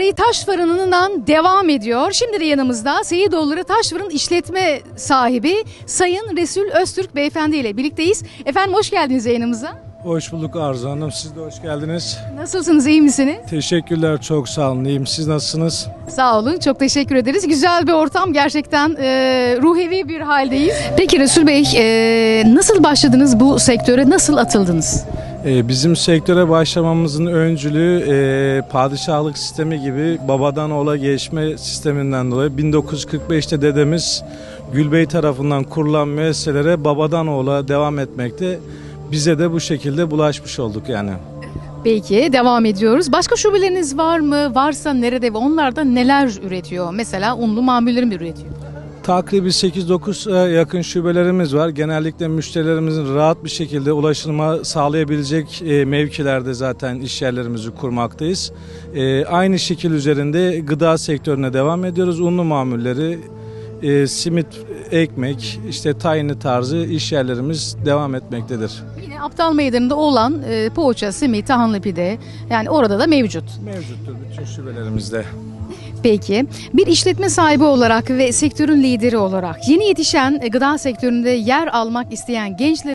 Tarihi taş fırınından devam ediyor. Şimdi de yanımızda Seyidoğulları Taş Fırın işletme sahibi Sayın Resul Öztürk Beyefendi ile birlikteyiz. Efendim hoş geldiniz yayınımıza. Hoş bulduk Arzu Hanım. Siz de hoş geldiniz. Nasılsınız, iyi misiniz? Teşekkürler, çok sağ olun. İyiyim. Siz nasılsınız? Sağ olun, çok teşekkür ederiz. Güzel bir ortam, gerçekten e, ruhevi bir haldeyiz. Peki Resul Bey, e, nasıl başladınız bu sektöre, nasıl atıldınız? Ee, bizim sektöre başlamamızın öncülüğü e, padişahlık sistemi gibi babadan oğula geçme sisteminden dolayı 1945'te dedemiz Gülbey tarafından kurulan müesseselere babadan oğula devam etmekte. Bize de bu şekilde bulaşmış olduk yani. Peki, devam ediyoruz. Başka şubeleriniz var mı? Varsa nerede ve onlarda neler üretiyor? Mesela unlu mamulleri mi üretiyor? Takribi 8-9 yakın şubelerimiz var. Genellikle müşterilerimizin rahat bir şekilde ulaşılma sağlayabilecek e, mevkilerde zaten iş yerlerimizi kurmaktayız. E, Aynı şekil üzerinde gıda sektörüne devam ediyoruz. Unlu mamulleri, e, simit, ekmek, işte tayini tarzı iş yerlerimiz devam etmektedir. Yine Aptal Meydanı'nda olan e, poğaça, simit, tahanlı pide yani orada da mevcut. Mevcuttur bütün şubelerimizde. Peki bir işletme sahibi olarak ve sektörün lideri olarak yeni yetişen gıda sektöründe yer almak isteyen gençler